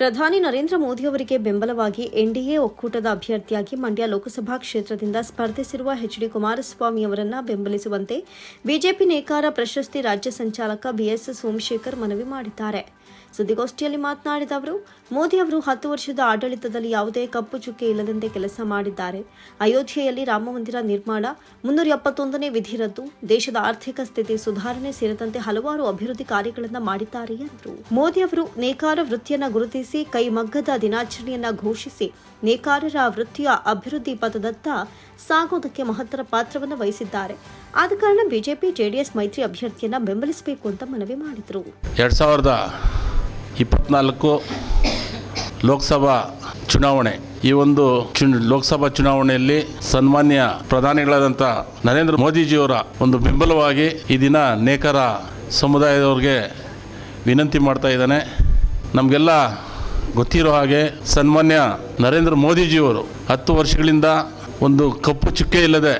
ಪ್ರಧಾನಿ ನರೇಂದ್ರ ಮೋದಿ ಅವರಿಗೆ ಬೆಂಬಲವಾಗಿ ಎನ್ಡಿಎ ಒಕ್ಕೂಟದ ಅಭ್ಯರ್ಥಿಯಾಗಿ ಮಂಡ್ಯ ಲೋಕಸಭಾ ಕ್ಷೇತ್ರದಿಂದ ಸ್ಪರ್ಧಿಸಿರುವ ಎಚ್ ಡಿ ಕುಮಾರಸ್ವಾಮಿ ಅವರನ್ನ ಬೆಂಬಲಿಸುವಂತೆ ಬಿಜೆಪಿ ನೇಕಾರ ಪ್ರಶಸ್ತಿ ರಾಜ್ಯ ಸಂಚಾಲಕ ಬಿಎಸ್ ಸೋಮಶೇಖರ್ ಮನವಿ ಮಾಡಿದ್ದಾರೆ. ಸುದ್ದಿಗೋಷ್ಠಿಯಲ್ಲಿ ಮಾತನಾಡಿದ ಅವರು, ಮೋದಿ ಅವರು ಹತ್ತು ವರ್ಷದ ಆಡಳಿತದಲ್ಲಿ ಯಾವುದೇ ಕಪ್ಪು ಚುಕ್ಕೆ ಇಲ್ಲದಂತೆ ಕೆಲಸ ಮಾಡಿದ್ದಾರೆ. ಅಯೋಧ್ಯೆಯಲ್ಲಿ ರಾಮಮಂದಿರ ನಿರ್ಮಾಣ, ಮುನ್ನೂರ ಎಪ್ಪತ್ತೊಂದನೇ ವಿಧಿ ರದ್ದು, ದೇಶದ ಆರ್ಥಿಕ ಸ್ಥಿತಿ ಸುಧಾರಣೆ ಸೇರಿದಂತೆ ಹಲವಾರು ಅಭಿವೃದ್ಧಿ ಕಾರ್ಯಗಳನ್ನು ಮಾಡಿದ್ದಾರೆ ಎಂದರು. ಮೋದಿ ಅವರು ನೇಕಾರ ವೃತ್ತಿಯನ್ನು ಗುರುತಿಸಿ ಕೈಮಗ್ಗದ ದಿನಾಚರಣೆಯನ್ನ ಘೋಷಿಸಿ ನೇಕಾರರ ವೃತ್ತಿಯ ಅಭಿವೃದ್ಧಿ ಪಥದತ್ತ ಸಾಗೋದಕ್ಕೆ ಮಹತ್ತರ ಪಾತ್ರವನ್ನು ವಹಿಸಿದ್ದಾರೆ. ಆದ ಕಾರಣ ಬಿಜೆಪಿ, ಜೆಡಿಎಸ್ ಮೈತ್ರಿ ಅಭ್ಯರ್ಥಿಯನ್ನ ಬೆಂಬಲಿಸಬೇಕು ಅಂತ ಮನವಿ ಮಾಡಿದರು. ಎರಡ್ ಸಾವಿರದ ಇಪ್ಪತ್ನಾಲ್ಕು ಲೋಕಸಭಾ ಚುನಾವಣೆ, ಈ ಒಂದು ಲೋಕಸಭಾ ಚುನಾವಣೆಯಲ್ಲಿ ಸನ್ಮಾನ್ಯ ಪ್ರಧಾನಿಗಳಾದಂಥ ನರೇಂದ್ರ ಮೋದಿಜಿಯವರ ಒಂದು ಬೆಂಬಲವಾಗಿ ಈ ದಿನ ನೇಕಾರ ಸಮುದಾಯದವ್ರಿಗೆ ವಿನಂತಿ ಮಾಡ್ತಾ ಇದ್ದಾನೆ. ನಮಗೆಲ್ಲ ಗೊತ್ತಿರೋ ಹಾಗೆ ಸನ್ಮಾನ್ಯ ನರೇಂದ್ರ ಮೋದಿಜಿಯವರು ಹತ್ತು ವರ್ಷಗಳಿಂದ ಒಂದು ಕಪ್ಪು ಚುಕ್ಕೆ ಇಲ್ಲದೆ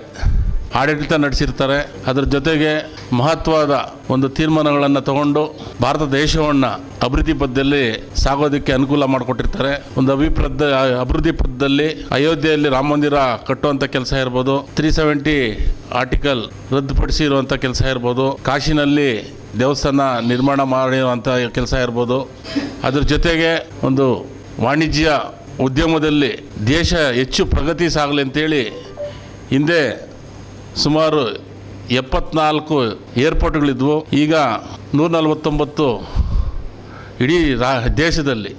ಆಡಳಿತ ನಡೆಸಿರ್ತಾರೆ. ಅದರ ಜೊತೆಗೆ ಮಹತ್ವದ ಒಂದು ತೀರ್ಮಾನಗಳನ್ನು ತಗೊಂಡು ಭಾರತ ದೇಶವನ್ನು ಅಭಿವೃದ್ಧಿ ಪಥದಲ್ಲಿ ಸಾಗೋದಕ್ಕೆ ಅನುಕೂಲ ಮಾಡಿಕೊಟ್ಟಿರ್ತಾರೆ. ಒಂದು ಅಭಿಪ್ರದ ಅಭಿವೃದ್ಧಿ ಪಥದಲ್ಲಿ ಅಯೋಧ್ಯೆಯಲ್ಲಿ ರಾಮ ಮಂದಿರ ಕಟ್ಟುವಂಥ ಕೆಲಸ ಇರ್ಬೋದು. ತ್ರೀ ಸೆವೆಂಟಿ ಆರ್ಟಿಕಲ್ ರದ್ದುಪಡಿಸಿರುವಂಥ ಕೆಲಸ ಇರ್ಬೋದು. ಕಾಶಿನಲ್ಲಿ ದೇವಸ್ಥಾನ ನಿರ್ಮಾಣ ಮಾಡಿರುವಂಥ ಕೆಲಸ ಇರ್ಬೋದು. ಅದ್ರ ಜೊತೆಗೆ ಒಂದು ವಾಣಿಜ್ಯ ಉದ್ಯಮದಲ್ಲಿ ದೇಶ ಹೆಚ್ಚು ಪ್ರಗತಿ ಸಾಗಲಿ ಅಂತೇಳಿ ಹಿಂದೆ ಸುಮಾರು ಎಪ್ಪತ್ನಾಲ್ಕು ಏರ್ಪೋರ್ಟ್ಗಳಿದ್ವು. ಈಗ ನೂರ ನಲವತ್ತೊಂಬತ್ತು ಇಡೀ ರಾ, ದೇಶದಲ್ಲಿ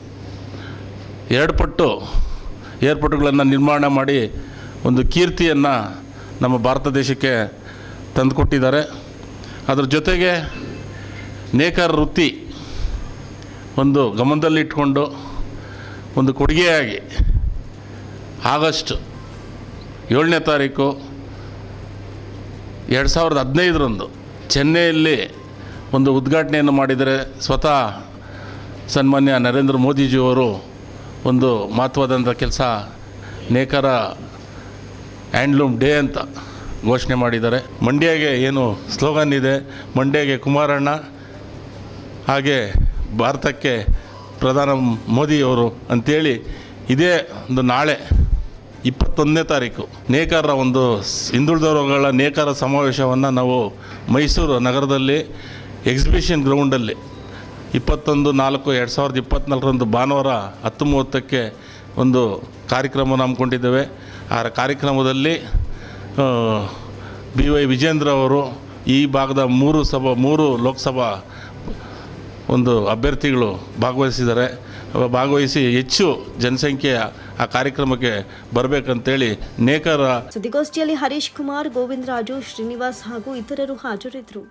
ಎರಡು ಪಟ್ಟು ಏರ್ಪೋರ್ಟ್ಗಳನ್ನು ನಿರ್ಮಾಣ ಮಾಡಿ ಒಂದು ಕೀರ್ತಿಯನ್ನು ನಮ್ಮ ಭಾರತ ದೇಶಕ್ಕೆ ತಂದುಕೊಟ್ಟಿದ್ದಾರೆ. ಅದ್ರ ಜೊತೆಗೆ ನೇಕಾರ ವೃತ್ತಿ ಒಂದು ಗಮನದಲ್ಲಿಟ್ಕೊಂಡು ಒಂದು ಕೊಡುಗೆಯಾಗಿ ಆಗಸ್ಟ್ ಏಳನೇ ತಾರೀಕು ಎರಡು ಸಾವಿರದ ಹದಿನೈದರಂದು ಚೆನ್ನೈಯಲ್ಲಿ ಒಂದು ಉದ್ಘಾಟನೆಯನ್ನು ಮಾಡಿದರೆ ಸ್ವತಃ ಸನ್ಮಾನ್ಯ ನರೇಂದ್ರ ಮೋದಿಜಿಯವರು ಒಂದು ಮಹತ್ವದಂಥ ಕೆಲಸ ನೇಕಾರ ಹ್ಯಾಂಡ್ಲೂಮ್ ಡೇ ಅಂತ ಘೋಷಣೆ ಮಾಡಿದ್ದಾರೆ. ಮಂಡ್ಯಗೆ ಏನು ಸ್ಲೋಗನ್ ಇದೆ? ಮಂಡ್ಯಗೆ ಕುಮಾರಣ್ಣ ಹಾಗೆ ಭಾರತಕ್ಕೆ ಪ್ರಧಾನ ಮೋದಿಯವರು ಅಂಥೇಳಿ ಇದೇ ಒಂದು ನಾಳೆ ಇಪ್ಪತ್ತೊಂದನೇ ತಾರೀಕು. ನೇಕಾರರ ಒಂದು ಹಿಂದುಳಿದವರುಗಳ ನೇಕಾರ ಸಮಾವೇಶವನ್ನು ನಾವು ಮೈಸೂರು ನಗರದಲ್ಲಿ ಎಕ್ಸಿಬಿಷನ್ ಗ್ರೌಂಡಲ್ಲಿ ಇಪ್ಪತ್ತೊಂದು ನಾಲ್ಕು ಎರಡು ಸಾವಿರದ ಇಪ್ಪತ್ತ್ನಾಲ್ಕರಂದು ಭಾನುವಾರ ಹತ್ತು ಮೂವತ್ತಕ್ಕೆ ಒಂದು ಕಾರ್ಯಕ್ರಮವನ್ನು ಹಮ್ಮಿಕೊಂಡಿದ್ದೇವೆ. ಆ ಕಾರ್ಯಕ್ರಮದಲ್ಲಿ ಬಿ ವೈ ವಿಜೇಂದ್ರ ಅವರು ಈ ಭಾಗದ ಮೂರು ಸಭಾ, ಮೂರು ಲೋಕಸಭಾ ಒಂದು ಅಭ್ಯರ್ಥಿಗಳು ಭಾಗವಹಿಸಿದ್ದಾರೆ ಭಾಗವಹಿಸಿ ಹೆಚ್ಚು ಜನಸಂಖ್ಯೆಯ ಆ ಕಾರ್ಯಕ್ರಮಕ್ಕೆ ಬರಬೇಕಂತೇಳಿ ನೇಕಾರ ಸುದ್ದಿಗೋಷ್ಠಿಯಲ್ಲಿ ಹರೀಶ್ ಕುಮಾರ್, ಗೋವಿಂದರಾಜು, ಶ್ರೀನಿವಾಸ್ ಹಾಗೂ ಇತರರು ಹಾಜರಿದ್ದರು.